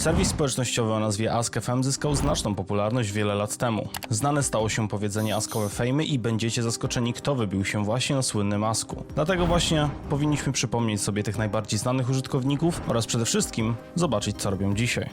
Serwis społecznościowy o nazwie Ask.fm zyskał znaczną popularność wiele lat temu. Znane stało się powiedzenie Askowe Fejmy i będziecie zaskoczeni, kto wybił się właśnie na słynnym Asku. Dlatego właśnie powinniśmy przypomnieć sobie tych najbardziej znanych użytkowników oraz przede wszystkim zobaczyć, co robią dzisiaj.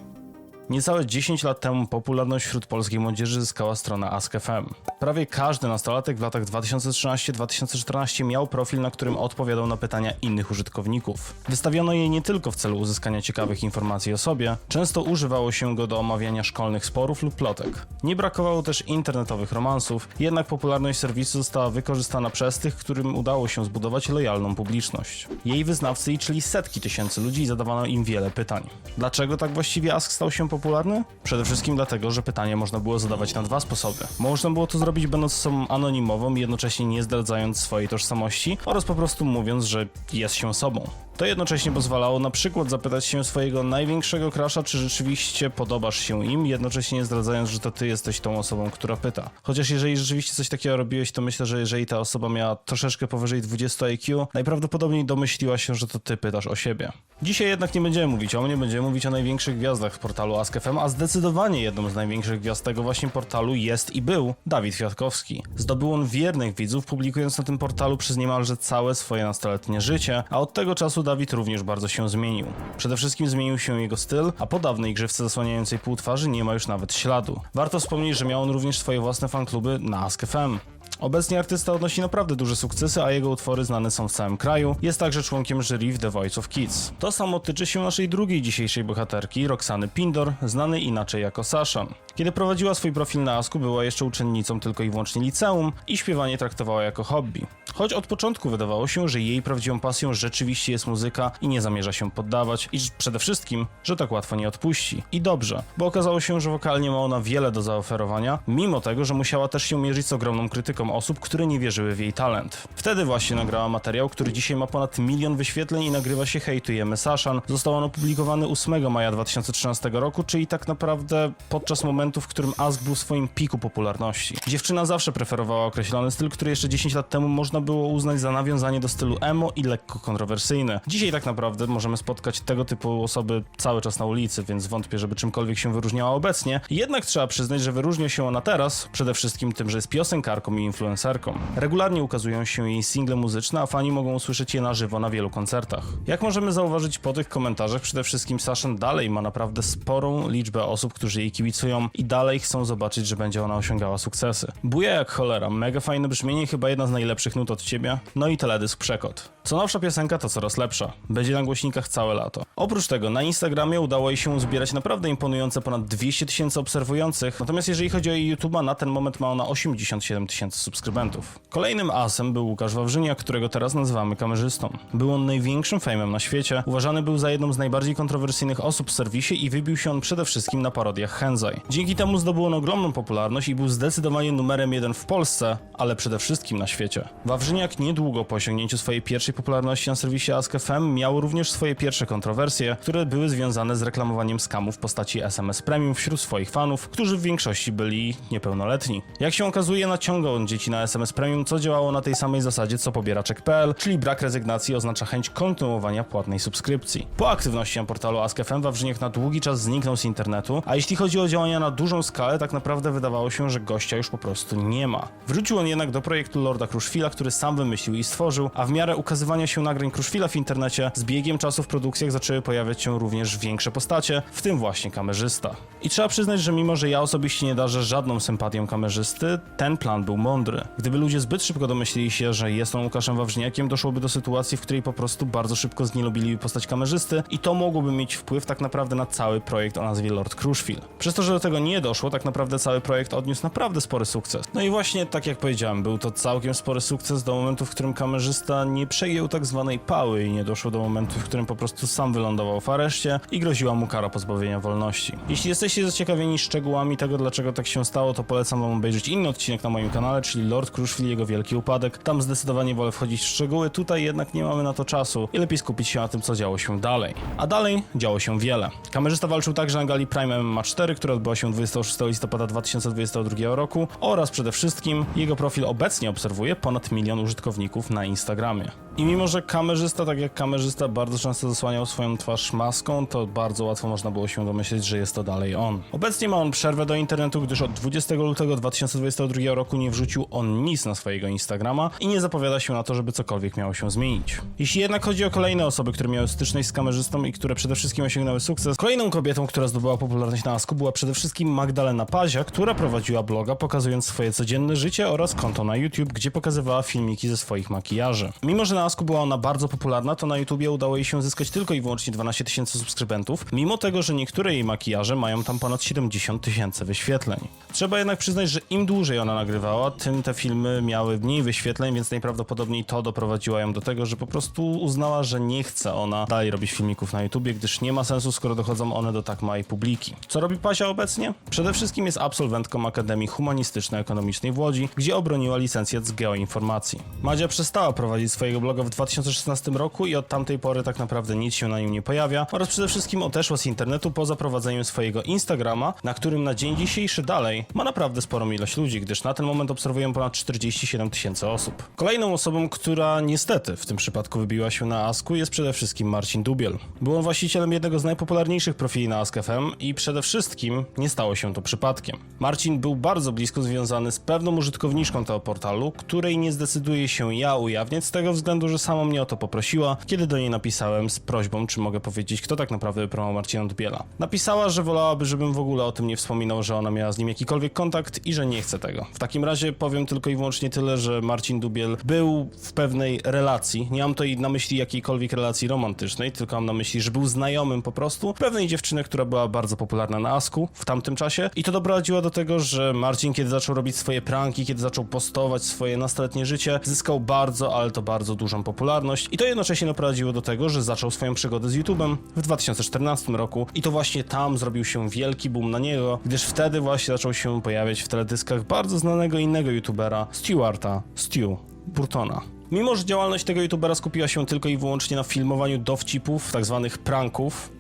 Niecałe 10 lat temu popularność wśród polskiej młodzieży zyskała strona Ask.fm. Prawie każdy nastolatek w latach 2013-2014 miał profil, na którym odpowiadał na pytania innych użytkowników. Wystawiono je nie tylko w celu uzyskania ciekawych informacji o sobie, często używało się go do omawiania szkolnych sporów lub plotek. Nie brakowało też internetowych romansów, jednak popularność serwisu została wykorzystana przez tych, którym udało się zbudować lojalną publiczność. Jej wyznawcy liczyli setki tysięcy ludzi i zadawano im wiele pytań. Dlaczego tak właściwie Ask stał się popularny? Przede wszystkim dlatego, że pytania można było zadawać na dwa sposoby. Można było to zrobić będąc osobą anonimową jednocześnie nie zdradzając swojej tożsamości oraz po prostu mówiąc, że jest się sobą. To jednocześnie pozwalało na przykład zapytać się swojego największego krasza, czy rzeczywiście podobasz się im, jednocześnie nie zdradzając, że to ty jesteś tą osobą, która pyta. Chociaż jeżeli rzeczywiście coś takiego robiłeś, to myślę, że jeżeli ta osoba miała troszeczkę powyżej 20 IQ, najprawdopodobniej domyśliła się, że to ty pytasz o siebie. Dzisiaj jednak nie będziemy mówić o mnie, będziemy mówić o największych gwiazdach w portalu Ask.fm, a zdecydowanie jedną z największych gwiazd tego właśnie portalu jest i był Dawid Kwiatkowski. Zdobył on wiernych widzów, publikując na tym portalu przez niemalże całe swoje nastoletnie życie, a od tego czasu Dawid również bardzo się zmienił. Przede wszystkim zmienił się jego styl, a po dawnej grzywce zasłaniającej pół twarzy nie ma już nawet śladu. Warto wspomnieć, że miał on również swoje własne fankluby na Ask.fm. Obecnie artysta odnosi naprawdę duże sukcesy, a jego utwory znane są w całym kraju. Jest także członkiem jury w The Voice of Kids. To samo tyczy się naszej drugiej dzisiejszej bohaterki, Roxany Pindor, znanej inaczej jako Sasha. Kiedy prowadziła swój profil na Asku, była jeszcze uczennicą tylko i wyłącznie liceum i śpiewanie traktowała jako hobby. Choć od początku wydawało się, że jej prawdziwą pasją rzeczywiście jest muzyka i nie zamierza się poddawać i przede wszystkim, że tak łatwo nie odpuści. I dobrze, bo okazało się, że wokalnie ma ona wiele do zaoferowania, mimo tego, że musiała też się mierzyć z ogromną krytyką osób, które nie wierzyły w jej talent. Wtedy właśnie nagrała materiał, który dzisiaj ma ponad milion wyświetleń i nagrywa się Hejtujemy Saszan. Został on opublikowany 8 maja 2013 roku, czyli tak naprawdę podczas momentu, w którym Ask był w swoim piku popularności. Dziewczyna zawsze preferowała określony styl, który jeszcze 10 lat temu można było uznać za nawiązanie do stylu emo i lekko kontrowersyjny. Dzisiaj tak naprawdę możemy spotkać tego typu osoby cały czas na ulicy, więc wątpię, żeby czymkolwiek się wyróżniała obecnie. Jednak trzeba przyznać, że wyróżnia się ona teraz przede wszystkim tym, że jest piosenkarką i influencerką. Regularnie ukazują się jej single muzyczne, a fani mogą usłyszeć je na żywo na wielu koncertach. Jak możemy zauważyć po tych komentarzach, przede wszystkim Sasha dalej ma naprawdę sporą liczbę osób, którzy jej kibicują i dalej chcą zobaczyć, że będzie ona osiągała sukcesy. Buja jak cholera, mega fajne brzmienie, chyba jedna z najlepszych nut od ciebie, no i teledysk przekot. Co nowsza piosenka to coraz lepsza. Będzie na głośnikach całe lato. Oprócz tego na Instagramie udało jej się uzbierać naprawdę imponujące ponad 200 tysięcy obserwujących, natomiast jeżeli chodzi o jej YouTube'a, na ten moment ma ona 87 tysięcy subskrybentów. Kolejnym asem był Łukasz Wawrzyniak, którego teraz nazywamy kamerzystą. Był on największym fejmem na świecie, uważany był za jedną z najbardziej kontrowersyjnych osób w serwisie i wybił się on przede wszystkim na parodiach Henzai. Dzięki temu zdobył on ogromną popularność i był zdecydowanie numerem jeden w Polsce, ale przede wszystkim na świecie. Wawrzyniak niedługo po osiągnięciu swojej pierwszej popularności na serwisie Ask.fm miał również swoje pierwsze kontrowersje, które były związane z reklamowaniem skamu w postaci SMS Premium wśród swoich fanów, którzy w większości byli niepełnoletni. Jak się okazuje, naciągał on dzieci na SMS Premium, co działało na tej samej zasadzie co pobieraczek.pl, czyli brak rezygnacji oznacza chęć kontynuowania płatnej subskrypcji. Po aktywności na portalu Ask.fm Wawrzyniak na długi czas zniknął z internetu, a jeśli chodzi o działania na dużą skalę, tak naprawdę wydawało się, że gościa już po prostu nie ma. Wrócił on jednak do projektu Lorda Kruszwila, który sam wymyślił i stworzył, a w miarę ukazywania się nagrań Kruszwila w internecie, z biegiem czasu w produkcjach zaczęły pojawiać się również większe postacie, w tym właśnie kamerzysta. I trzeba przyznać, że mimo, że ja osobiście nie darzę żadną sympatią kamerzysty, ten plan był mądry. Gdyby ludzie zbyt szybko domyślili się, że jest on Łukaszem Wawrzyniakiem, doszłoby do sytuacji, w której po prostu bardzo szybko znielubiliby postać kamerzysty i to mogłoby mieć wpływ tak naprawdę na cały projekt o nazwie Lord Kruszwil. Przez to, że do tego nie doszło, tak naprawdę cały projekt odniósł naprawdę spory sukces. No i właśnie tak jak powiedziałem, był to całkiem spory sukces do momentu, w którym kamerzysta nie przejął tak zwanej pały i nie doszło do momentu, w którym po prostu sam wylądował w areszcie i groziła mu kara pozbawienia wolności. Jeśli jesteście zaciekawieni szczegółami tego, dlaczego tak się stało, to polecam wam obejrzeć inny odcinek na moim kanale, czyli Lord Kruszwil i jego wielki upadek. Tam zdecydowanie wolę wchodzić w szczegóły, tutaj jednak nie mamy na to czasu i lepiej skupić się na tym, co działo się dalej. A dalej działo się wiele. Kamerzysta walczył także na gali Prime MMA 4, która odbyła się 26 listopada 2022 roku oraz przede wszystkim jego profil obecnie obserwuje ponad milion użytkowników na Instagramie. I mimo, że kamerzysta, tak jak kamerzysta, bardzo często zasłaniał swoją twarz maską, to bardzo łatwo można było się domyśleć, że jest to dalej on. Obecnie ma on przerwę do internetu, gdyż od 20 lutego 2022 roku nie wrzucił on nic na swojego Instagrama i nie zapowiada się na to, żeby cokolwiek miało się zmienić. Jeśli jednak chodzi o kolejne osoby, które miały styczność z kamerzystą i które przede wszystkim osiągnęły sukces, kolejną kobietą, która zdobyła popularność na Asku była przede wszystkim Magdalena Pazia, która prowadziła bloga pokazując swoje codzienne życie oraz konto na YouTube, gdzie pokazywała filmiki ze swoich makijaży. Mimo, że na Asku była ona bardzo popularna, to na YouTubie udało jej się zyskać tylko i wyłącznie 12 tysięcy subskrybentów, mimo tego, że niektóre jej makijaże mają tam ponad 70 tysięcy wyświetleń. Trzeba jednak przyznać, że im dłużej ona nagrywała, tym te filmy miały mniej wyświetleń, więc najprawdopodobniej to doprowadziło ją do tego, że po prostu uznała, że nie chce ona dalej robić filmików na YouTubie, gdyż nie ma sensu, skoro dochodzą one do tak małej publiki. Co robi Pazia obecnie? Przede wszystkim jest absolwentką Akademii Humanistyczno-Ekonomicznej w Łodzi, gdzie obroniła licencjat z geoinformacji. Madzia przestała prowadzić swojego bloga w 2016 roku i od tamtej pory tak naprawdę nic się na nim nie pojawia oraz przede wszystkim odeszła z internetu po zaprowadzeniem swojego Instagrama, na którym na dzień dzisiejszy dalej ma naprawdę sporą ilość ludzi, gdyż na ten moment obserwują ponad 47 tysięcy osób. Kolejną osobą, która niestety w tym przypadku wybiła się na Asku jest przede wszystkim Marcin Dubiel. Był on właścicielem jednego z najpopularniejszych profili na Ask.fm i przede wszystkim nie stało się to przypadkiem. Marcin był bardzo blisko związany z pewną użytkowniczką tego portalu, której nie zdecyduję się ja ujawniać z tego względu, że sama mnie o to poprosiła, kiedy do niej napisałem z prośbą, czy mogę powiedzieć, kto tak naprawdę wypromował Marcina Dubiela. Napisała, że wolałaby, żebym w ogóle o tym nie wspominał, że ona miała z nim jakikolwiek kontakt i że nie chce tego. W takim razie powiem tylko i wyłącznie tyle, że Marcin Dubiel był w pewnej relacji. Nie mam tutaj na myśli jakiejkolwiek relacji romantycznej, tylko mam na myśli, że był znajomym po prostu pewnej dziewczyny, która była bardzo popularna na Asku w tamtym czasie. I to doprowadziło do tego, że Marcin, kiedy zaczął robić swoje pranki, kiedy zaczął postować swoje nastoletnie życie, zyskał bardzo, ale to bardzo dużą popularność. I to jednocześnie doprowadziło do tego, że zaczął swoją przygodę z YouTube'em w 2014 roku. I to właśnie tam zrobił się wielki boom na niego, gdyż wtedy właśnie zaczął się pojawiać w teledyskach bardzo znanego innego YouTubera, Stewarta, Stu Burtona. Mimo, że działalność tego youtubera skupiła się tylko i wyłącznie na filmowaniu dowcipów, tak zwanych pranków,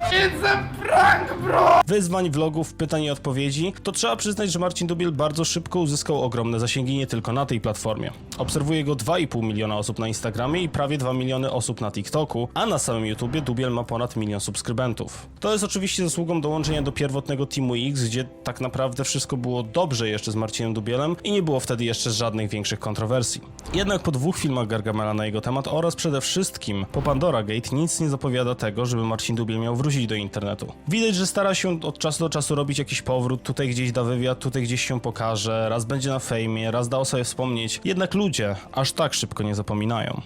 wyzwań, vlogów, pytań i odpowiedzi, to trzeba przyznać, że Marcin Dubiel bardzo szybko uzyskał ogromne zasięgi nie tylko na tej platformie. Obserwuje go 2,5 miliona osób na Instagramie i prawie 2 miliony osób na TikToku, a na samym YouTubie Dubiel ma ponad milion subskrybentów. To jest oczywiście zasługą dołączenia do pierwotnego Teamu X, gdzie tak naprawdę wszystko było dobrze jeszcze z Marcinem Dubielem i nie było wtedy jeszcze żadnych większych kontrowersji. Jednak po dwóch filmach Gargamela na jego temat oraz przede wszystkim po Pandora Gate nic nie zapowiada tego, żeby Marcin Dubiel miał wrócić do internetu. Widać, że stara się od czasu do czasu robić jakiś powrót, tutaj gdzieś da wywiad, tutaj gdzieś się pokaże, raz będzie na fejmie, raz da o sobie wspomnieć. Jednak ludzie aż tak szybko nie zapominają.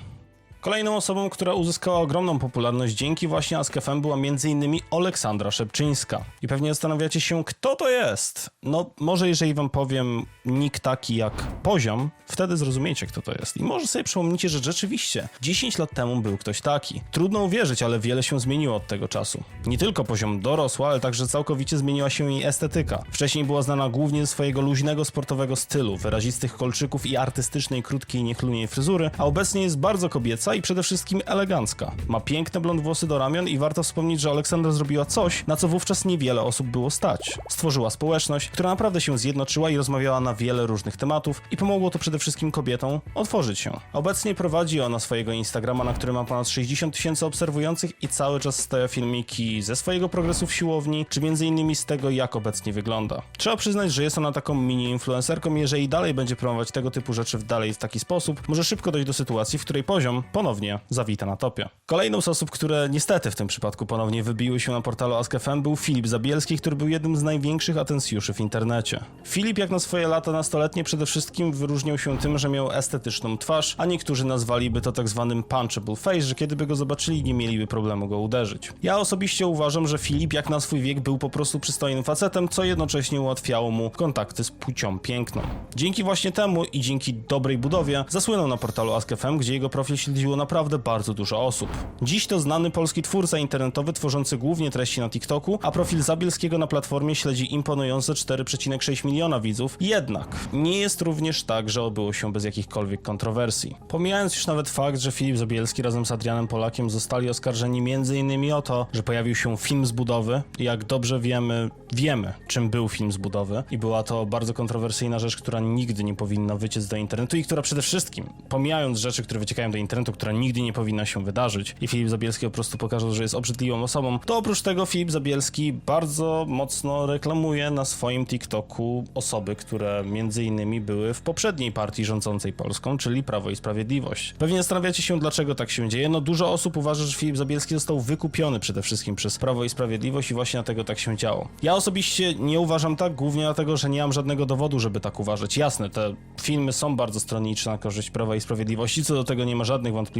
Kolejną osobą, która uzyskała ogromną popularność dzięki właśnie Ask.fm była m.in. Oleksandra Szepczyńska. I pewnie zastanawiacie się, kto to jest? No, może jeżeli wam powiem nick taki jak Poziom, wtedy zrozumiecie, kto to jest. I może sobie przypomnicie, że rzeczywiście 10 lat temu był ktoś taki. Trudno uwierzyć, ale wiele się zmieniło od tego czasu. Nie tylko poziom dorosła, ale także całkowicie zmieniła się jej estetyka. Wcześniej była znana głównie ze swojego luźnego sportowego stylu, wyrazistych kolczyków i artystycznej, krótkiej, niechlujnej fryzury, a obecnie jest bardzo kobieca i przede wszystkim elegancka. Ma piękne blond włosy do ramion i warto wspomnieć, że Aleksandra zrobiła coś, na co wówczas niewiele osób było stać. Stworzyła społeczność, która naprawdę się zjednoczyła i rozmawiała na wiele różnych tematów i pomogło to przede wszystkim kobietom otworzyć się. Obecnie prowadzi ona swojego Instagrama, na którym ma ponad 60 tysięcy obserwujących i cały czas stawia filmiki ze swojego progresu w siłowni, czy innymi z tego, jak obecnie wygląda. Trzeba przyznać, że jest ona taką mini-influencerką jeżeli dalej będzie promować tego typu rzeczy w dalej w taki sposób, może szybko dojść do sytuacji, w której poziom ponownie zawita na topie. Kolejną z osób, które niestety w tym przypadku ponownie wybiły się na portalu Ask.fm był Filip Zabielski, który był jednym z największych atencjuszy w internecie. Filip jak na swoje lata nastoletnie przede wszystkim wyróżniał się tym, że miał estetyczną twarz, a niektórzy nazwaliby to tak zwanym punchable face, że kiedy by go zobaczyli, nie mieliby problemu go uderzyć. Ja osobiście uważam, że Filip jak na swój wiek był po prostu przystojnym facetem, co jednocześnie ułatwiało mu kontakty z płcią piękną. Dzięki właśnie temu i dzięki dobrej budowie zasłynął na portalu Ask.fm, gdzie jego profil śledziło śledziło naprawdę bardzo dużo osób. Dziś to znany polski twórca internetowy tworzący głównie treści na TikToku, a profil Zabielskiego na platformie śledzi imponujące 4,6 miliona widzów. Jednak nie jest również tak, że obyło się bez jakichkolwiek kontrowersji. Pomijając już nawet fakt, że Filip Zabielski razem z Adrianem Polakiem zostali oskarżeni m.in. o to, że pojawił się film z budowy. Jak dobrze wiemy, wiemy czym był film z budowy i była to bardzo kontrowersyjna rzecz, która nigdy nie powinna wyciec do internetu i która przede wszystkim, pomijając rzeczy, które wyciekają do internetu, która nigdy nie powinna się wydarzyć i Filip Zabielski po prostu pokazał, że jest obrzydliwą osobą, to oprócz tego Filip Zabielski bardzo mocno reklamuje na swoim TikToku osoby, które między innymi były w poprzedniej partii rządzącej Polską, czyli Prawo i Sprawiedliwość. Pewnie zastanawiacie się, dlaczego tak się dzieje. No dużo osób uważa, że Filip Zabielski został wykupiony przede wszystkim przez Prawo i Sprawiedliwość i właśnie dlatego tak się działo. Ja osobiście nie uważam tak, głównie dlatego, że nie mam żadnego dowodu, żeby tak uważać. Jasne, te filmy są bardzo stronnicze na korzyść Prawa i Sprawiedliwości, co do tego nie ma żadnych wątpliwości,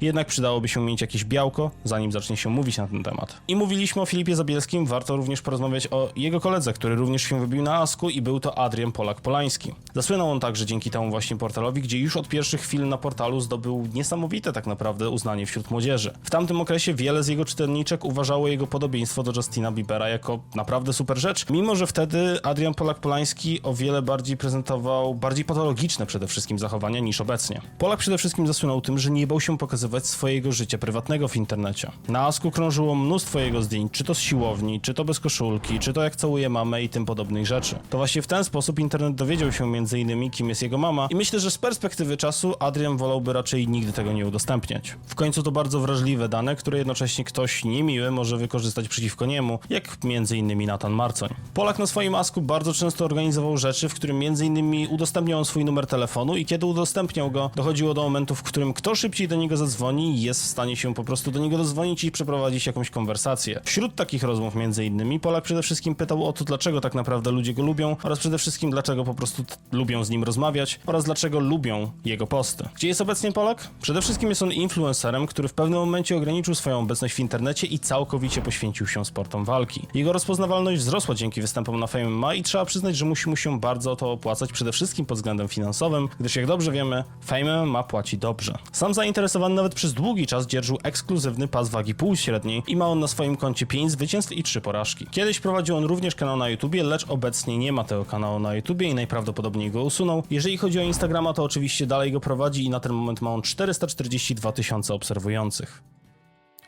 jednak przydałoby się mieć jakieś białko, zanim zacznie się mówić na ten temat. I mówiliśmy o Filipie Zabielskim, warto również porozmawiać o jego koledze, który również się wybił na Asku i był to Adrian Polak-Polański. Zasłynął on także dzięki temu właśnie portalowi, gdzie już od pierwszych chwil na portalu zdobył niesamowite tak naprawdę uznanie wśród młodzieży. W tamtym okresie wiele z jego czytelniczek uważało jego podobieństwo do Justina Biebera jako naprawdę super rzecz, mimo że wtedy Adrian Polak-Polański o wiele bardziej prezentował bardziej patologiczne przede wszystkim zachowania niż obecnie. Polak przede wszystkim zasłynął tym, że nie bał się pokazywać swojego życia prywatnego w internecie. Na Asku krążyło mnóstwo jego zdjęć, czy to z siłowni, czy to bez koszulki, czy to jak całuje mamę i tym podobnych rzeczy. To właśnie w ten sposób internet dowiedział się innymi, kim jest jego mama i myślę, że z perspektywy czasu Adrian wolałby raczej nigdy tego nie udostępniać. W końcu to bardzo wrażliwe dane, które jednocześnie ktoś niemiły może wykorzystać przeciwko niemu, jak innymi Nathan Marcoń. Polak na swoim Asku bardzo często organizował rzeczy, w którym innymi udostępniał swój numer telefonu i kiedy udostępniał go, dochodziło do momentu, w którym kto szybciej do niego zadzwoni, jest w stanie się po prostu do niego dozwonić i przeprowadzić jakąś konwersację. Wśród takich rozmów między innymi Polak przede wszystkim pytał o to, dlaczego tak naprawdę ludzie go lubią oraz przede wszystkim dlaczego po prostu lubią z nim rozmawiać oraz dlaczego lubią jego posty. Gdzie jest obecnie Polak? Przede wszystkim jest on influencerem, który w pewnym momencie ograniczył swoją obecność w internecie i całkowicie poświęcił się sportom walki. Jego rozpoznawalność wzrosła dzięki występom na Fame MMA i trzeba przyznać, że musi mu się bardzo to opłacać, przede wszystkim pod względem finansowym, gdyż jak dobrze wiemy, Fame MMA płaci dobrze. Sam zainteresowany nawet przez długi czas dzierżył ekskluzywny pas wagi półśredniej i ma on na swoim koncie 5 zwycięstw i 3 porażki. Kiedyś prowadził on również kanał na YouTubie, lecz obecnie nie ma tego kanału na YouTubie i najprawdopodobniej go usunął. Jeżeli chodzi o Instagrama, to oczywiście dalej go prowadzi i na ten moment ma on 442 tysiące obserwujących.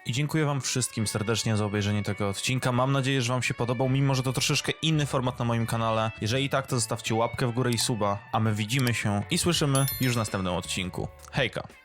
I dziękuję Wam wszystkim serdecznie za obejrzenie tego odcinka. Mam nadzieję, że Wam się podobał, mimo że to troszeczkę inny format na moim kanale. Jeżeli tak, to zostawcie łapkę w górę i suba, a my widzimy się i słyszymy już w następnym odcinku. Hejka!